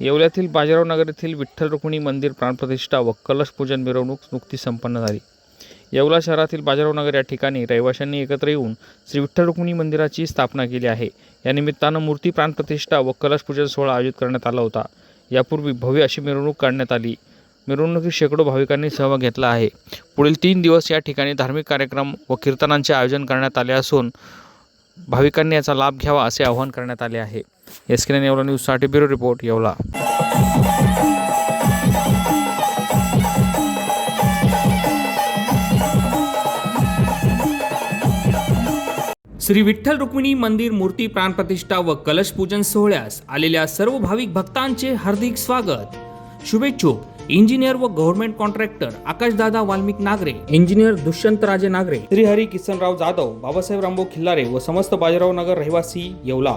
येवल्यातील बाजीराव नगर येथील विठ्ठल रुक्मिणी मंदिर प्राणप्रतिष्ठा व कलश पूजन मिरवणूक नुकतीच संपन्न झाली. येवला शहरातील बाजीराव नगर या ठिकाणी रहिवाशांनी एकत्र येऊन श्री विठ्ठल रुक्मिणी मंदिराची स्थापना केली आहे. या निमित्तानं मूर्ती प्राणप्रतिष्ठा व कलश पूजन सोहळा आयोजित करण्यात आला होता. यापूर्वी भव्य अशी मिरवणूक काढण्यात आली. मिरवणुकीत शेकडो भाविकांनी सहभाग घेतला आहे. पुढील तीन दिवस या ठिकाणी धार्मिक कार्यक्रम व कीर्तनांचे आयोजन करण्यात आले असून भाविकांनी याचा लाभ घ्यावा असे आवाहन करण्यात आले आहे. एस के येवला न्यूजसाठी ब्युरो रिपोर्ट येवला. श्री विठ्ठल रुक्मिणी मंदिर मूर्ती प्राणप्रतिष्ठा व कलश पूजन सोहळ्यास आलेल्या सर्व भाविक भक्तांचे हार्दिक स्वागत. शुभेच्छुक इंजिनियर व government contractor Akashdada Valmik Nagare. Engineer Dushyant Raje Nagare. Shrihari Kisanrao Jadhav Babasaheb Rambhau Khillare व समस्त बाजीराव नगर रहिवासी येवला.